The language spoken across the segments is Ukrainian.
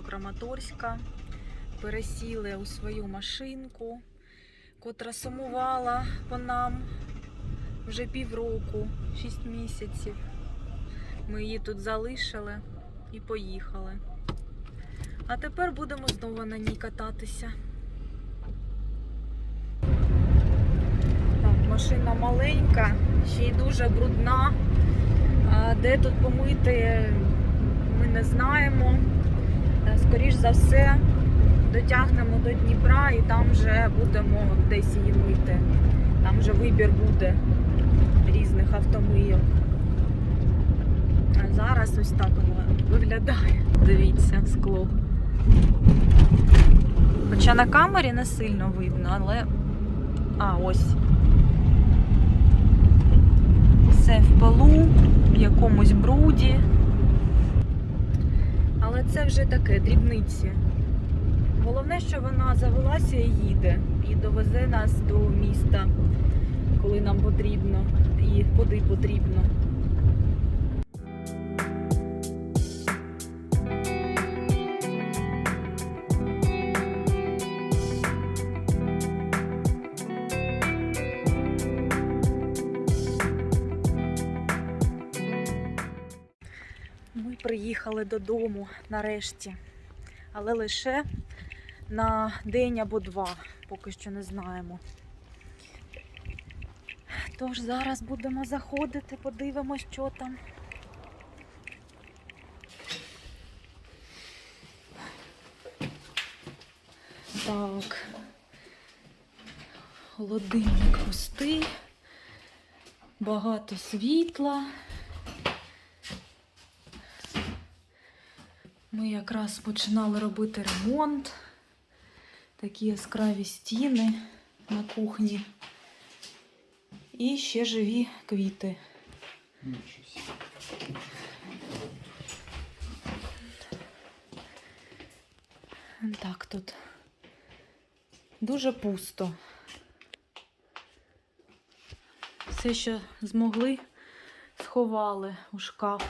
Краматорська, пересіли у свою машинку, котра сумувала по нам вже півроку, 6 місяців. Ми її тут залишили і поїхали. А тепер будемо знову на ній кататися. Так, машина маленька, ще й дуже брудна. Де тут помити, ми не знаємо. Е, Скоріш за все, дотягнемо до Дніпра і там вже будемо десь її мити. Там вже вибір буде різних автомийок. А зараз ось так воно виглядає. Дивіться, скло. Хоча на камері не сильно видно, але. А, ось. Все в полу, в якомусь бруді. Це вже таке, дрібниці. Головне, що вона завелася і їде. І довезе нас до міста, коли нам потрібно і куди потрібно. Приїхали додому нарешті, але лише на день або два, поки що не знаємо. Тож зараз будемо заходити, подивимось, що там. Так. Холодильник пустий, багато світла. Ми якраз починали робити ремонт. Такі яскраві стіни на кухні. І ще живі квіти. Так, тут дуже пусто. Все, що змогли, сховали у шкаф.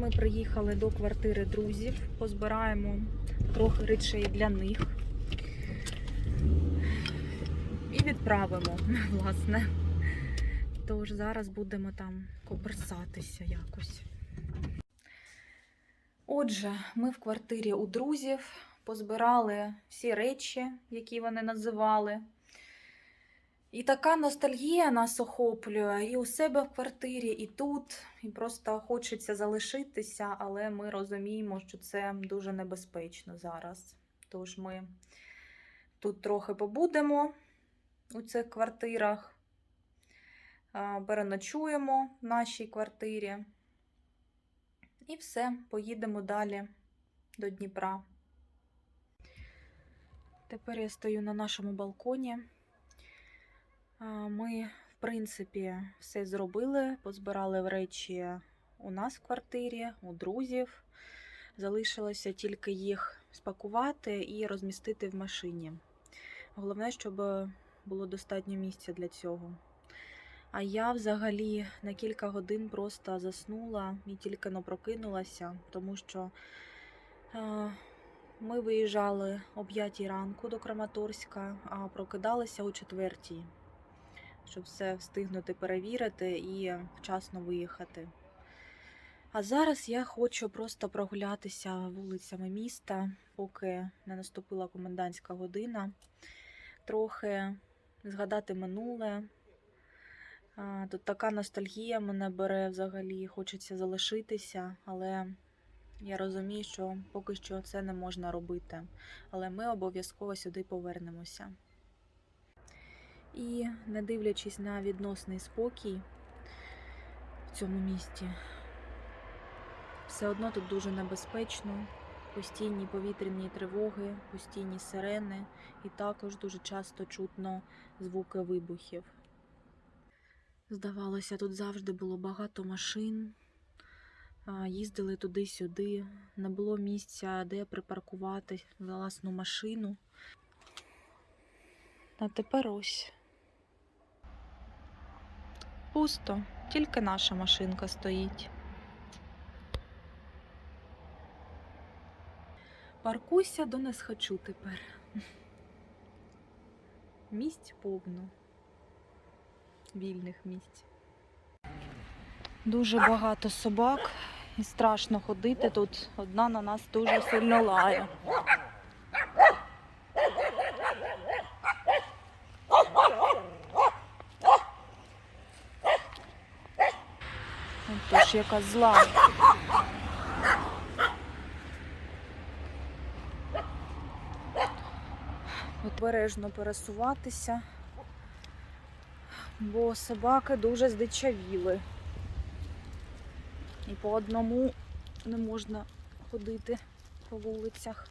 Ми приїхали до квартири друзів, позбираємо трохи речей для них і відправимо, власне. Тож зараз будемо там коперсатися якось. Отже, ми в квартирі у друзів позбирали всі речі, які вони називали. І така ностальгія нас охоплює і у себе в квартирі, і тут. І просто хочеться залишитися, але ми розуміємо, що це дуже небезпечно зараз. Тож ми тут трохи побудемо у цих квартирах, переночуємо в нашій квартирі. І все, поїдемо далі до Дніпра. Тепер я стою на нашому балконі. Ми, в принципі, все зробили, позбирали в речі у нас в квартирі, у друзів. Залишилося тільки їх спакувати і розмістити в машині. Головне, щоб було достатньо місця для цього. А я взагалі на кілька годин просто заснула і тільки но прокинулася, тому що ми виїжджали о 5 ранку до Краматорська, а прокидалися о 4 щоб все встигнути перевірити і вчасно виїхати. А зараз я хочу просто прогулятися вулицями міста, поки не наступила комендантська година, трохи згадати минуле. Тут така ностальгія мене бере взагалі, хочеться залишитися, але я розумію, що поки що це не можна робити. Але ми обов'язково сюди повернемося. І не дивлячись на відносний спокій в цьому місті, все одно тут дуже небезпечно. Постійні повітряні тривоги, постійні сирени, і також дуже часто чутно звуки вибухів. Здавалося, тут завжди було багато машин, їздили туди-сюди, не було місця, де припаркувати власну машину. А тепер ось. Пусто, тільки наша машинка стоїть. Паркуйся, до не схочу тепер. Місць повно. Вільних місць. Дуже багато собак і страшно ходити тут. Одна на нас дуже сильно лає. Тож яка зла. Обережно пересуватися, бо собаки дуже здичавіли. І по одному не можна ходити по вулицях.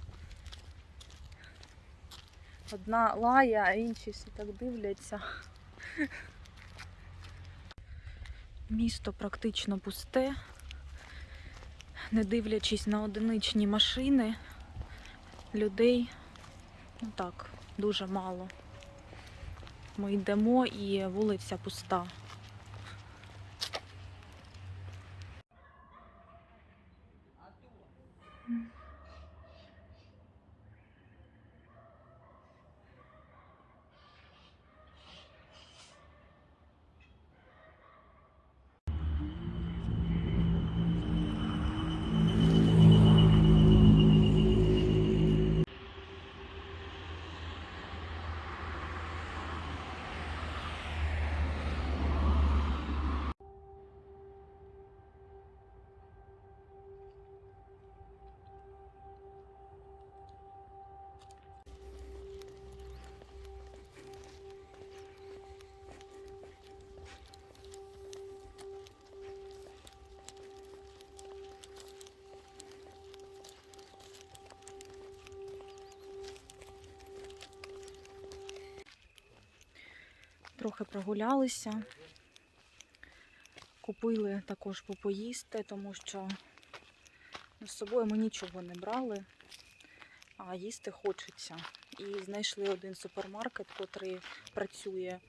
Одна лає, а інші всі так дивляться. Місто практично пусте, не дивлячись на одиничні машини, людей ну так, дуже мало. Ми йдемо і вулиця пуста. Трохи прогулялися. Купили також попоїсти, тому що з собою ми нічого не брали, а їсти хочеться. І знайшли один супермаркет, який працює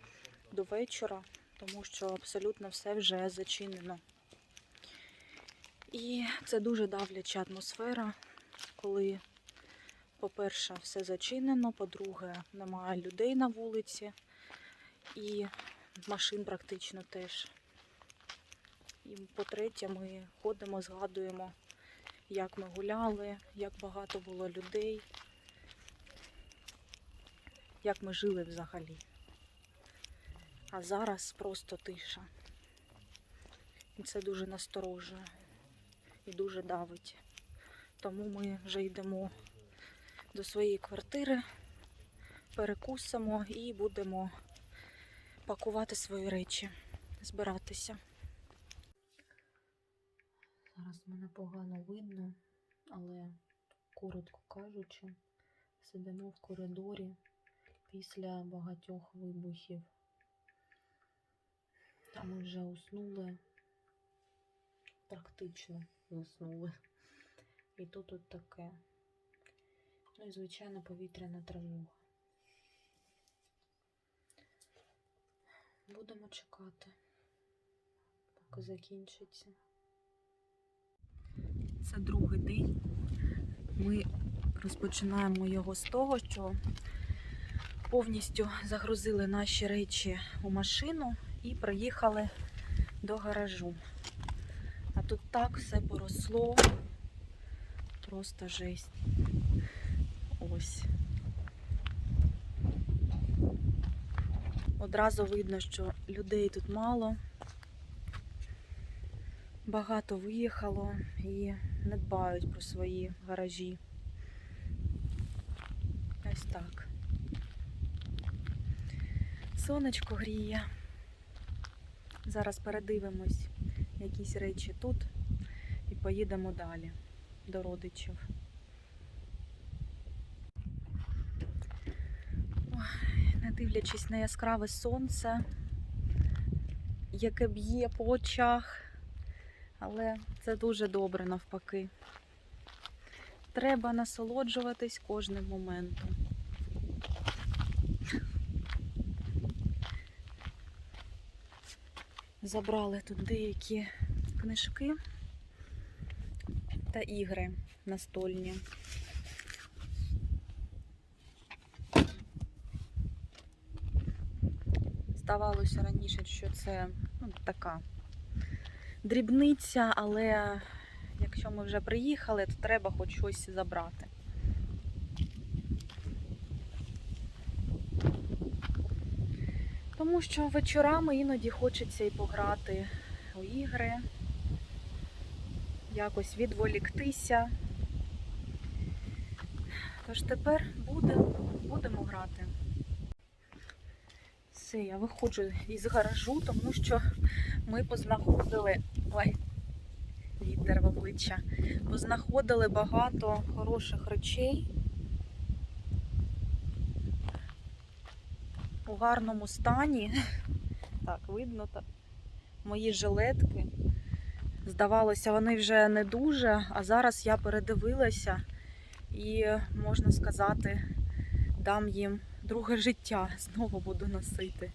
до вечора, тому що абсолютно все вже зачинено. І це дуже давляча атмосфера, коли, по-перше, все зачинено, по-друге, немає людей на вулиці і машин практично теж. І по-третє, ми ходимо, згадуємо, як ми гуляли, як багато було людей, як ми жили взагалі. А зараз просто тиша. І це дуже насторожує і дуже давить. Тому ми вже йдемо до своєї квартири, перекусимо і будемо пакувати свої речі, збиратися. Зараз мене погано видно, але, коротко кажучи, сидимо в коридорі після багатьох вибухів. А ми вже уснули, практично заснули. І тут тут таке. Ну і звичайно повітряна тривога. Будемо чекати, поки закінчиться. Це другий день. Ми розпочинаємо його з того, що повністю загрузили наші речі у машину і приїхали до гаражу. А тут так все поросло. Просто жесть. Ось. Одразу видно, що людей тут мало. Багато виїхало і не дбають про свої гаражі. Ось так. Сонечко гріє. Зараз передивимось якісь речі тут і поїдемо далі до родичів. Ой, не дивлячись на яскраве сонце, яке б'є по очах, але це дуже добре навпаки. Треба насолоджуватись кожним моментом. Забрали тут деякі книжки та ігри настольні. Здавалося раніше, що це ну, така дрібниця, але якщо ми вже приїхали, то треба хоч щось забрати. Тому що вечорами іноді хочеться і пограти у ігри, якось відволіктися. Тож тепер будемо, будемо грати. Все, я виходжу із гаражу, тому що ми познаходили. Ой, вітер в обличчя. Познаходили багато хороших речей. У гарному стані. Так, видно так. Мої жилетки. Здавалося, вони вже не дуже, а зараз я передивилася і, можна сказати, дам їм друге життя. Знову буду носити.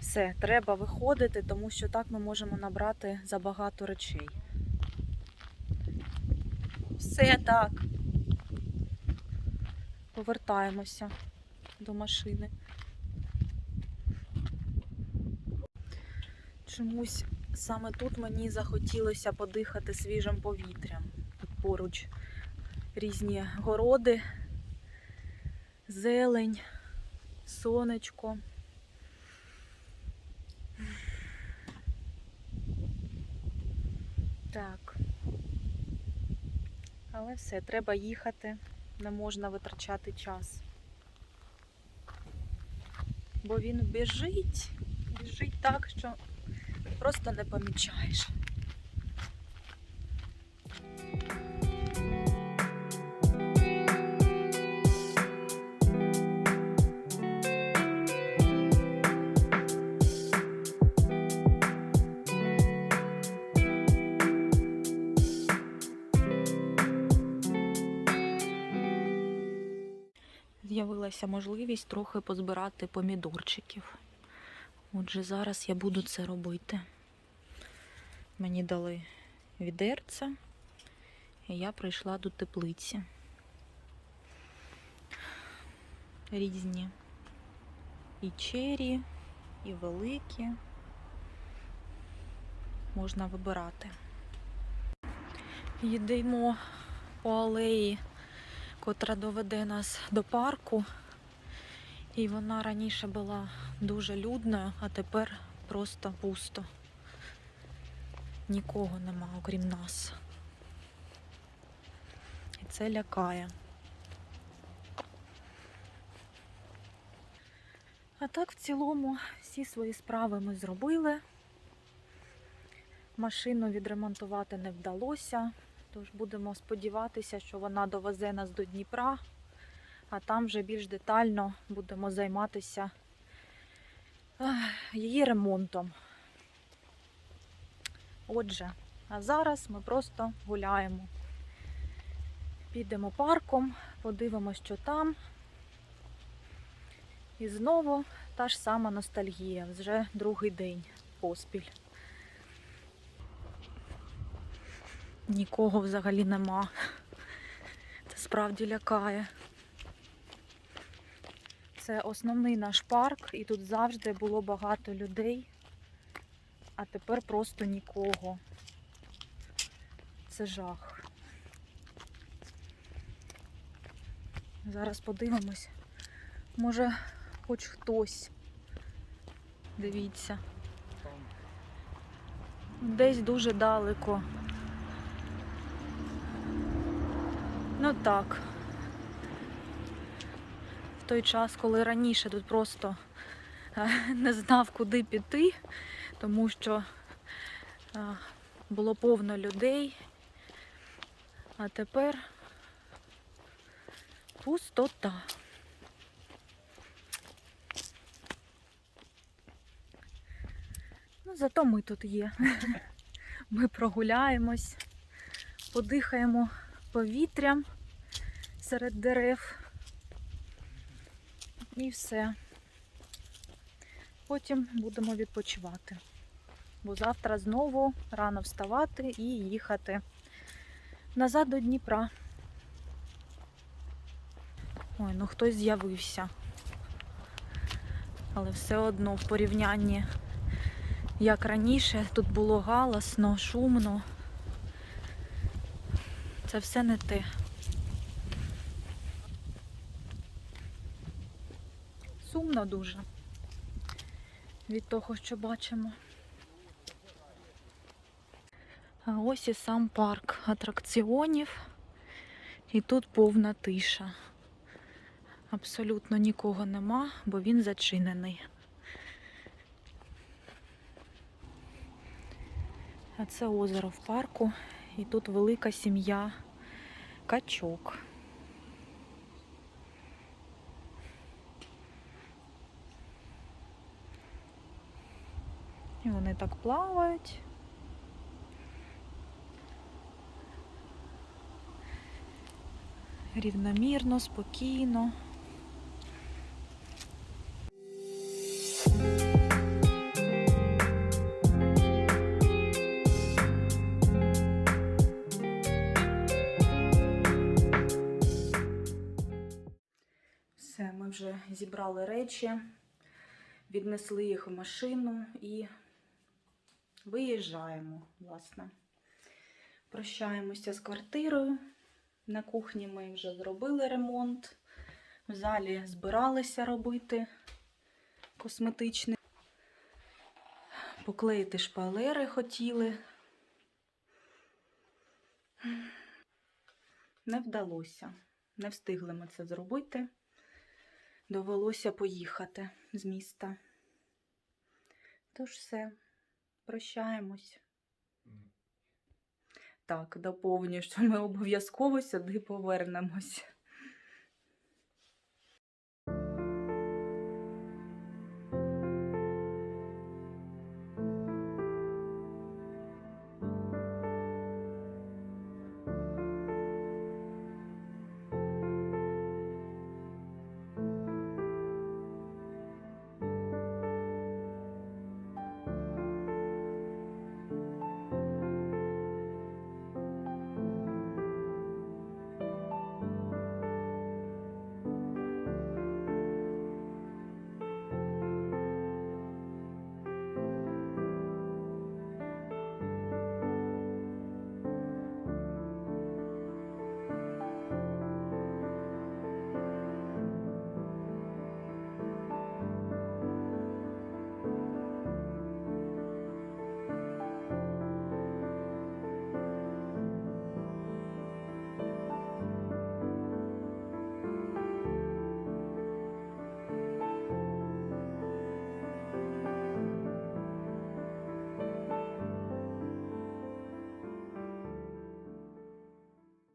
Все, треба виходити, тому що так ми можемо набрати забагато речей. Все так. Повертаємося до машини. Чомусь саме тут мені захотілося подихати свіжим повітрям. Тут поруч різні городи, зелень, сонечко. Так. Але все, треба їхати, не можна витрачати час. Бо він біжить, біжить так, що просто не помічаєш. З'явилася можливість трохи позбирати помідорчиків. Отже, зараз я буду це робити. Мені дали відерце, і я прийшла до теплиці. Різні і чері, і великі. Можна вибирати. Їдемо по алеї, котра доведе нас до парку. І вона раніше була дуже людною, а тепер просто пусто. Нікого нема, окрім нас. І це лякає. А так, в цілому, всі свої справи ми зробили. Машину відремонтувати не вдалося, тож будемо сподіватися, що вона довезе нас до Дніпра а там вже більш детально будемо займатися її ремонтом. Отже, а зараз ми просто гуляємо. Підемо парком, подивимося, що там. І знову та ж сама ностальгія, вже другий день поспіль. Нікого взагалі нема. Це справді лякає. Це основний наш парк, і тут завжди було багато людей, а тепер просто нікого. Це жах. Зараз подивимось. Може, хоч хтось. Дивіться. Десь дуже далеко. Ну так В той час, коли раніше тут просто е, не знав, куди піти, тому що е, було повно людей. А тепер пустота. Ну, зато ми тут є. Ми прогуляємось, подихаємо повітрям серед дерев. І все. Потім будемо відпочивати. Бо завтра знову рано вставати і їхати назад до Дніпра. Ой, ну хтось з'явився. Але все одно в порівнянні, як раніше, тут було галасно, шумно. Це все не те. Сумно дуже від того, що бачимо. А ось і сам парк атракціонів. І тут повна тиша. Абсолютно нікого нема, бо він зачинений. А це озеро в парку, і тут велика сім'я качок. І вони так плавають. Рівномірно, спокійно. Зібрали речі, віднесли їх в машину і виїжджаємо, власне. Прощаємося з квартирою. На кухні ми вже зробили ремонт. В залі збиралися робити косметичний. Поклеїти шпалери хотіли. Не вдалося. Не встигли ми це зробити. Довелося поїхати з міста. Тож все, прощаємось. Так, доповню, що ми обов'язково сюди повернемось.